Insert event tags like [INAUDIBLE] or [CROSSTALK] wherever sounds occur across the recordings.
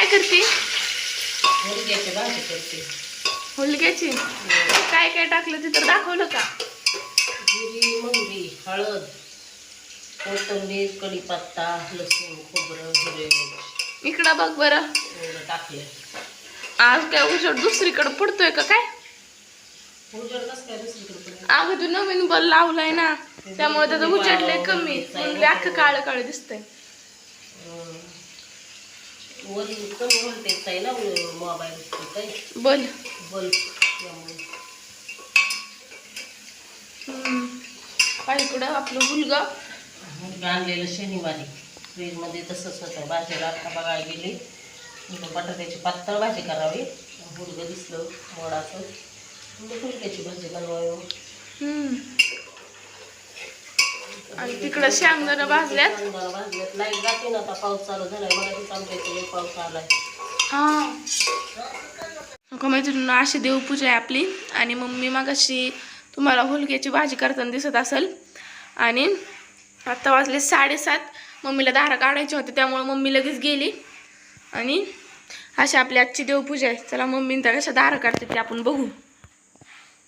काय करते? मुलग्याची भाजी करते. हुलग्याची काय काय टाकलं तिथं दाखवलं का? जिरी मोहरी हळद कोथिंबीर कढीपत्ता लसूण खोबरं मिरची. इकडं बघ बरं. एवढं टाकले आज काय उजेड दुसरीकडे पडतोय का काय? उजड कसं काय दुसरीकडे पडेल? अगं तू नवीन बल लावलाय ना त्यामुळे त्याचं उजेड लय कमी अख्खं काळं काळं दिसतंय. वर कमी व्होल्टेज आहे ना मोबाईल काही बल. बल्ब त्यामुळे आपलं हुलगा मग आणलेलं शनिवारी. फ्रीजमध्ये तसंच होतं. भाजीला आता बघायला गेली. बटाट्याची पातळ भाजी करावी. हुलगं दिसलं मोडाचं मग हुलग्याची भाजी बनवावी. आणि तिकडं शांगदाणं भाजल्यात भाजल्यात. लाइट जाते ना आता पाऊस चालू झालाय मला तिथं आमच्या इथे पाऊस आलाय हा. का मैत्रिणी अशी देवपूजा आहे आपली. आणि मम्मी मागाशी तुम्हाला होलक्याची भाजी करताना दिसत असेल. आणि आत्ता वाजले साडेसात. मम्मीला दारा काढायची होती त्यामुळे मम्मी लगेच गेली. आणि अशी आपली आजची देवपूजा आहे. चला मम्मीने त्या कशा दारा काढते ते आपण बघू.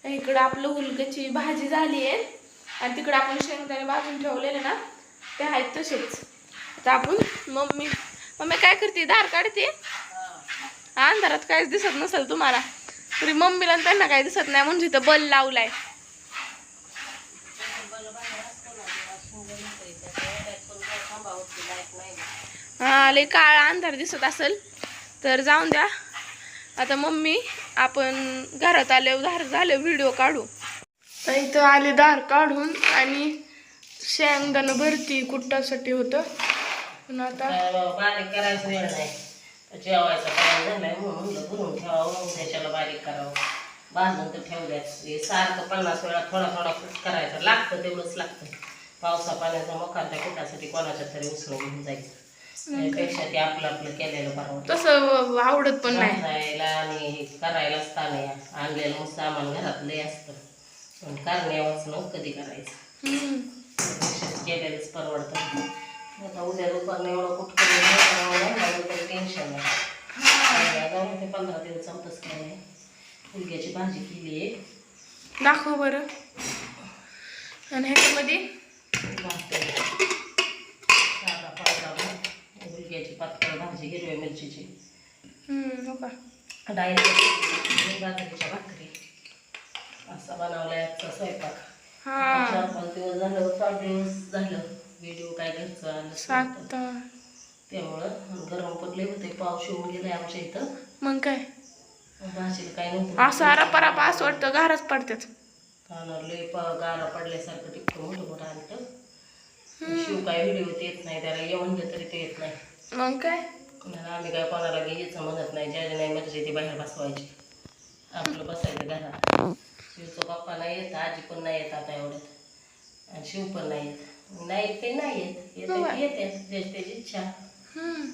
इकडं आपलं हुलक्याची भाजी झाली आहे. आणि तिकडं आपण शेंगदाणे भाजून ठेवलेले ना ते आहेत तसेच. आता आपण मम्मी मम्मी काय करते? दार काढते? अंधारात काहीच दिसत नसेल तुम्हाला. तरी मम्मीला त्यांना काही दिसत नाही म्हणजे इथं बल लावलाय. हा लय काळा अंधार दिसत असेल. तर जाऊन द्या. आता मम्मी आपण घरात आले धार झाले व्हिडिओ काढू. इथं आले दार काढून आणि शेंगदाणं भरती कुट्टासाठी होतं. पण आता बारीक करायचं वेळ नाही. जेवायचा टाइम झालाय म्हणून भरून ठेवावं त्याच्याला बारीक करावं. बांधून तर ठेवल्याच हे सारखं पन्नास वेळा थोडा थोडा कूट करायचा. लागतं तेवढंच लागतं. पावसा पाण्याचा मकार त्या कुटासाठी कोणाच्या तरी उसळून घेऊन जायचं त्यापेक्षा ते आपलं आपलं केलेलं परवडतं तसं आवडत पण नाही. राहायला आणि हे करायला असताना आणलेलं सामान घरात लय असतं. पण करण्यावाचनं कधी करायचं? केलेलंच परवडतं. आता उद्या दुपारनं एवढं कुठ टेन्शन नाही जाऊन ते पंधरा दिवस संपतच काय फुलक्याची भाजी केली आहे. दाखव बरं. आणि ह्याच्यामध्ये? साधा पावडा पातळ भाजी हिरव्या मिरचीची. हो डायरेक्ट भाकरी. असा बनवला आजचा स्वयंपाक. चार पाच दिवस झालं सात दिवस झालं व्हिडिओ काय घरचं आलं त्यामुळं गरम पडले होते पाऊस येऊन गेलाय आमच्या इथं. मग काय? भाजीला काय नव्हतं. असं असं वाटतं घरच पडतात कानावर लय गारा पडल्यासारखं टिकतो मोठं मोठं आणतं. शिव काय व्हिडिओ येत नाही त्याला ये म्हणलं तरी ते येत नाही. मग काय? आम्ही काय कोणाला घ्यायचं म्हणत नाही ज्याची नाही मर्जी ती बाहेर बसवायची. आपलं बसायचं घरात. शिवचं पप्पा नाही येत आजी पण नाही येत आता एवढ्यात. आणि शिव पण नाही येत. नाही ते नाही येत. येते येते. ज्याची त्याची इच्छा. हम्म.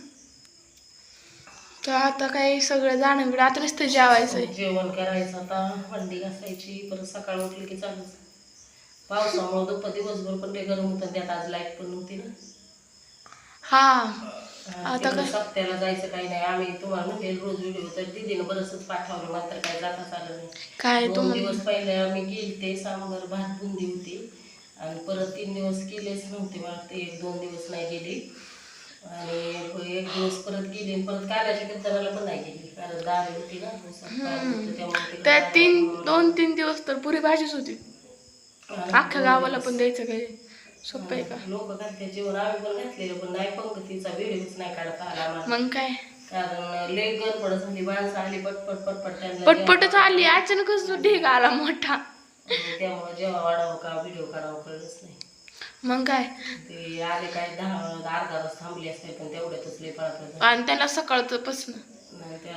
तर आता काय सगळं जाणं बिडं आता नुसतं जेवायचंय. जेवण करायचं आता. भांडी घासायची. परत सकाळ उठली की चालूच. पावसामुळे दुपार दिवसभर पण ते गरम होतं त्यात आज लाइट पण नव्हती ना. हा. आता काय? सप्त्याला जायचं काही नाही. आम्ही तुम्हाला म्हणजे रोज व्हिडिओ तर दिदीनं बरंच पाठवलं मात्र काय नाही. काय दोन तुम्हाला? दिवस पहिले आम्ही गेलते सांबर भात बुंदी होती. आणि परत तीन दिवस गेलेच नव्हते मला ते एक दोन दिवस नाही गेली. आणि एक दिवस परत गेली आणि परत काल्याच्या कीर्तनाला पण नाही गेली कारण दारी होती ना होतं त्यामुळे त्या तीन दोन तीन दिवस तर पुरी भाजीच होती. आणि अख्ख्या गावाला पण द्यायचं काय सोपं आहे का? लोक घातले जेवण आम्ही पण घातलेलं पण नाही पंक्तीचा व्हिडिओच नाही काढता आला आम्हाला मग काय? कारण लय गडबड झाली माणसं आली पटपट पटपट त्यांना पटपटच आली अचानकच ढीग आला मोठा. जेवण- त्यामुळे जेव्हा वाढावं का व्हिडिओ काढावं कळलंच नाही. मग काय? ते आले काय दहा अर्धा तास थांबले असते पण तेवढ्यातच लय पळत आणि त्यांना सकाळचं पासन.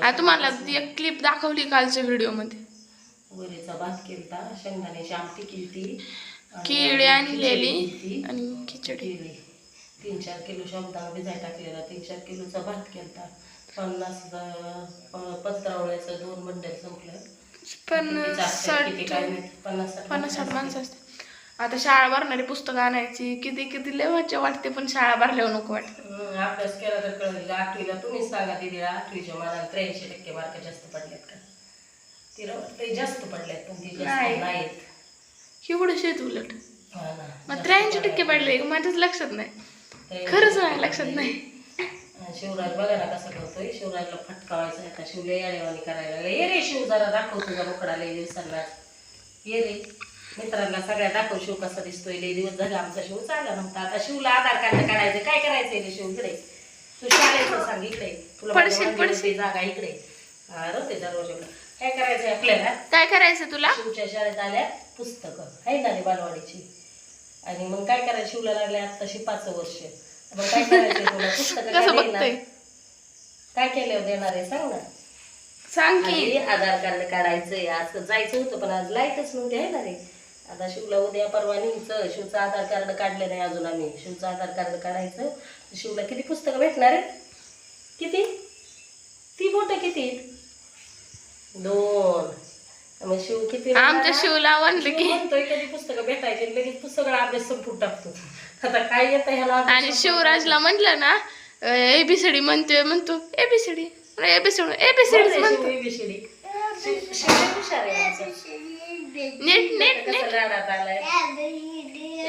आता तुम्हाला एक क्लिप दाखवली कालच्या व्हिडिओमध्ये. वरीचा भात केलता शेंगदाण्याची आमटी केलती. केळी आणलेली. आणि खिचडी. केली तीन चार किलो शाबुदाणा भिजाय टाकलेला. तीन चार किलोचा भात केलता. पन्नास पत्रावळ्याचं दोन बंडल संपलं पन्नास साठ पन्नास साठ माणसं असते आता शाळा भरणारी पुस्तकं आणायची. किती किती लय वाटते पण शाळा भरल्यावर नको वाटतं. अभ्यास केला तर कळेल. आठवीला तुम्हीच सांगा दिदीला आठवीच्या मानाने त्र्याऐंशी टक्के मार्क जास्त पडलेत का? तिला वाटतं जास्त पडलेत पण ती जास्त नाही. नाहीत. एवढं शेत उलट. मग त्र्याऐंशी टक्के पडले माझ्याच लक्षात नाही. खरंच नाही लक्षात. नाही. शिवराज बघा ना कसं करतोय? शिवराजला फटकावायचा का? शिवले याडेवाणी करायला लागला. ये रे शिव जरा दाखव तुझा बोकडा लय दिवसांना. ये रे. मित्रांना सगळ्या दाखव शिव कसा दिसतोय. लय दिवस झाले आमचा शिव चालला नव्हता. आता शिवला आधार कार्ड काढायचं. काय करायचंय रे शिव इकडे? तू शाळेचं सांग इकडे. तुला माझ्या जागा इकडे. रस्ते दरवाजाला काय करायचंय आपल्याला? काय करायचं तुला? शिवच्या शाळेत आल्या पुस्तकं. आहे ना रे बालवाडीची? आणि मग काय करायचं? शिवला लागले आताशी पाच वर्ष. मग काय करायचंय तुला? पुस्तकं [LAUGHS] काय कसं देणार? काय केल्यावर देणार आहे? सांग ना. सांग की. आधी आधार कार्ड काढायचंय. आज जायचं होतं पण आज लाईटच नव्हती आहे ना रे? आता शिवला उद्या परवा न्यायचं शिवचं आधार कार्ड काढलं नाही अजून आम्ही. शिवचं आधार कार्ड काढायचं. शिवला किती पुस्तकं भेटणार आहे किती? ती बोट किती? दोन. मग शिव किती आमच्या शिवला म्हणलं की म्हणतोय कधी पुस्तकं भेटायचे लगेच पुस्तकाला अभ्यास संपून टाकतो. आता काय येतं ह्याला आणि? शिवराजला म्हटलं ना एबीसीडी म्हणतोय म्हणतो एबीसीडी एबीसीडी एबीसीडी म्हणतो. आमचा. नीट नीट नीट. रानात आलाय?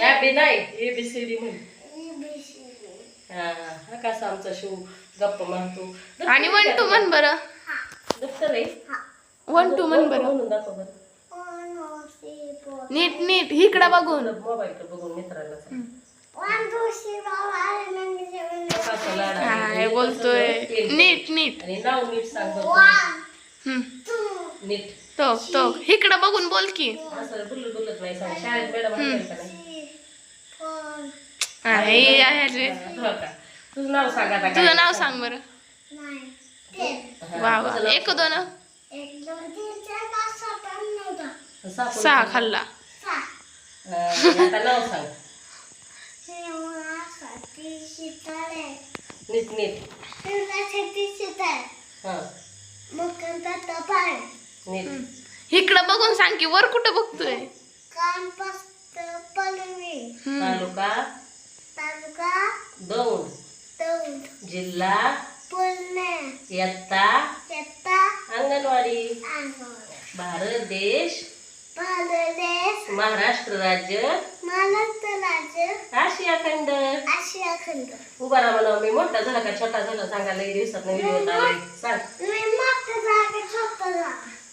ॲबी नाही एबीसीडी म्हण. हा कसा आमचा शिव गप्प मारतो. आणि टू म्हण बरं. दप्तर आहे वन टू म्हण बरं. म्हणून दाखव बरं. नीट नीट इकडं बघून. मोबाईल बघून मित्राला सांग. कसा लाड. आहे. काय बोलतोय. नीट नीट. आणि नाव नीट सांग बरं तुझं. हम्म. नीट. तो तो इकडं बघून बोल की. असं नाही सांग शाळेत मॅडम नाही. हो का? तुझं नाव सांग आता काय. तुझं नाव सांग. बरं. हा, वा वा. तुझं नाव एक दोन सहा सांग. खाल्ला. हा, नीट नीट. हा. इकडं बघून सांग की वर कुठं बघतोय. तालुका? तालुका? दौंड. दौंड. जिल्हा? पुणे. इयत्ता? भारत देश बांगलादेश महाराष्ट्र राज्य महाराष्ट्र राज्य आशिया खंड. आशिया खंड. उभा राहा म्हणा मी मोठा झाला का छोटा झाला सांगा लई दिवसात व्हिडिओ आलाय सांग. मी मोठं जागा छोटं जा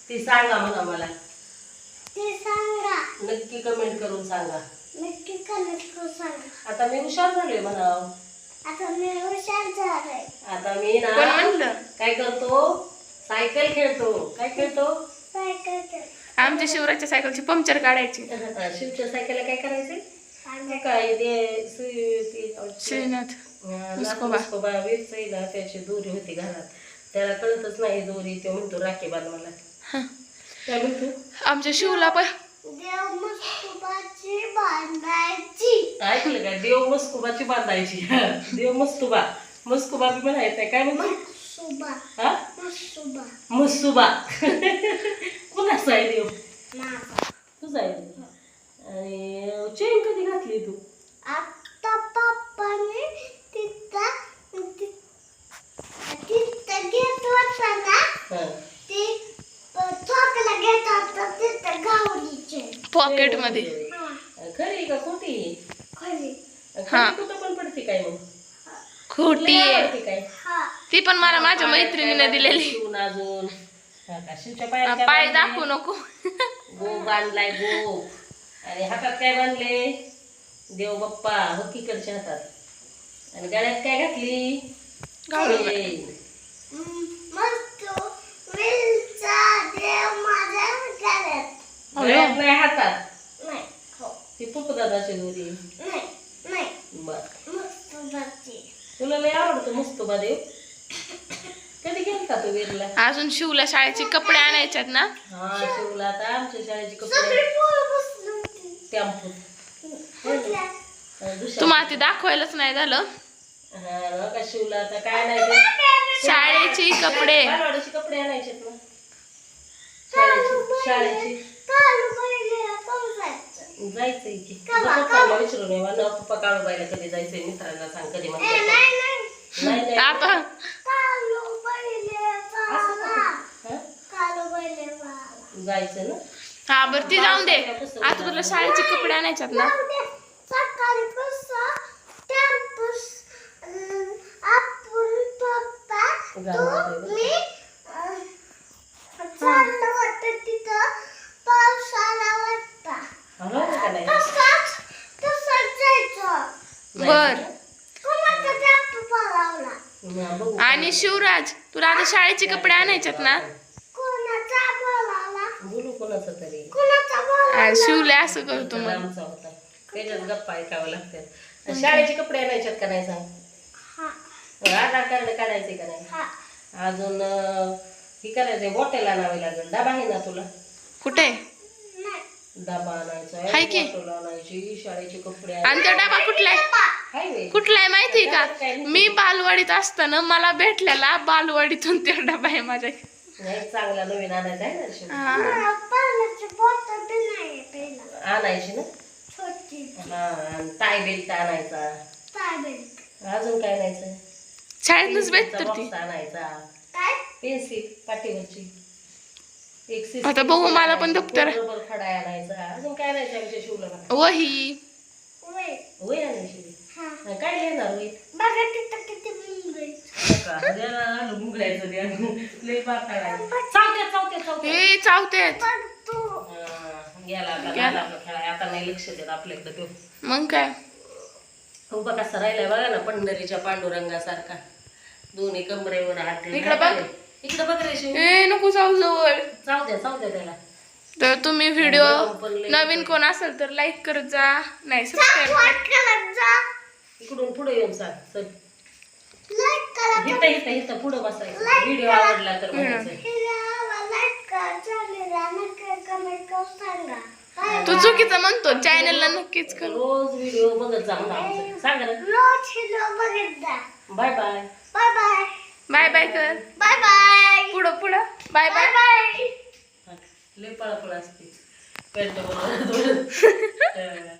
ती सांगा म्हणा मला. ते सांगा. नक्की कमेंट करून सांगा. नक्की कनेक्ट करू सांगा. आता मी हुशार झालोय म्हणा. आता मी हुशार झालोय. आता मी ना म्हणलं. काय करतो? सायकल खेळतो. काय खेळतो. आमच्या शिवराजच्या सायकलची पंक्चर काढायची. शिवच्या सायकलला काय करायचंय? काय श्रीनाथ ना त्याची दोरी होती घरात. त्याला कळतच नाही दोरी ते म्हणतो राखी बांध मला. हं. काय म्हणतो? आमच्या शिवला पण देव मस्तुबाची बांधायची. ऐकलं का? देव मस्कुबाची बांधायची. देव मस्तुबा. मस्कुबा बी म्हणायचंय. काय म्हणतो? सुबा हा? मस्तुबा. मस्तुबा [LAUGHS] कुणाचा आहे देव माझा तुझा आहे देव. आणि चेन कधी घातली तू आता पप्पाने तिथं ति- तिथं घेत होता ना हा. ते थोकला घेत होता तिथं गावडीचे पॉकेट मध्ये. खरी का खोटी? खरी. हा. खरी कुठं पण पडते काय मग? खोटी. आहे हा. ती पण मला माझ्या मैत्रिणीने दिलेली. शिवून अजून? पाय बांधले? दाखवू नको. गो बांधलाय गो. आणि हातात काय बांधले? देव बाप्पा हकीकडच्या हातात. आणि गळ्यात काय घातली? गावडं. चेन. हम्म, मस्त विलचा देव माझ्या गळ्यात गळ्यात नाही हातात नाही हो बर. मस्त बाची तुला लय आवडतो मस्त बा देव. कधी गेलता तू वीरला? अजून शिवला शाळेचे कपडे आणायच्यात ना? हा शिवला आता आमच्या शाळेची कपडे. तुम्हाला ते दाखवायलाच नाही झालं? हा का शिवला आता काय नाही शाळेची कपडे. कपडे आणायचे शाळेची शाळेची जायचंय की. का बा, तुझ्या का पप्पाला विचारून ये मला पप्पा काळूबाईला कधी जायचंय मित्रांना सांग कधी ए, म्हणते नाही नाही. नाही नाही. आता? कालू बैले बाला हं? कालू बैले बाला जायचं ना? हा बरं ती जाऊन दे. आता तुला शाळेचे कपडे आणायच्यात ना जाऊ दे. सकाळी कसं कॅम्पस अं, आपण पप्पा जाणार तू मी अं, चाललं होतं तिथं पाऊस आला वाटता हॅलो का नाही तसाच तसाच जायचं बर कोणाचा टॅम्पो पळावला हा, बघू. आणि शिवराज तुला आता शाळेचे कपडे आणायच्यात ना? बोलू कोणाचं तरी. शिवले असं करतो मग. आमचा होता. त्याच्यात गप्पा ऐकावं लागतात. शाळेचे कपडे आणायच्यात का नाही सांग? हा. आधार कार्ड काढायचे का नाही? हा. अजून अं, हे करायचंय बॉटल आणावी लागेल. डबा आहे ना तुला? कुठे? नाही. डबा आणायचा हाय की? बॉटल आणायची शाळेचे कपडे आणि तो डबा कुठला आहे? हाय. कुठला आहे माहितीये का? मी बालवाडीत असताना मला भेटलेला बालवाडीतून ते डबा आहे माझ्या. नाही चांगला नवीन आणायचा आहे. हा. नाही आणायची ना? छोटी. हा आणि टाय बेल्ट आणायचा. अजून काय आणायचं? शाळेतच भेटत आणायचा. पेन्सिल पाठीवरची. आता बघू, मला पण दप्तर. खडा आणायचा. अजून काय आणायचं आमच्या शिवला? वही. वय वय आणायची. काय लिहिणार वय बघा तिथं किती मुंबई. लय पातळ आहे. चावत्या चावत्या चावत्या हे चावतेत पण तू गेला आता गेला. गेला आपला खेळाय. आता नाही लक्ष देत आपल्याकडे तो. मग काय? उभा कसा राहिलाय बघा ना पंढरीच्या पांडुरंगासारखा. दोन्ही कमरेवर हात इकडं बघ. इकडे बघ रे शिव ए नको जाऊ जवळ. चाव द्या चाव द्या त्याला. तर तुम्ही व्हिडिओ नवीन कोण असेल तर लाईक करत जा. नाही सबस्क्राईब करत जा. इकडून पुढे येऊन सांग चल. लाईक करा इथं इथं इथं पुढं बसायचं. व्हिडिओ आवडला तर म्हणायचं. तू चुकीचं म्हणतो. चॅनलला नक्कीच कर. रोज व्हिडिओ बघत जा म्हणा आमचं. सांग ना. रोज हिरो बघत जा. Bye bye bye bye bye bye कर बाय बाय पुढं पुढं. बाय बाय बाय बाय लय पळापळ असते. पेंट बरोबर [LAUGHS] [LAUGHS]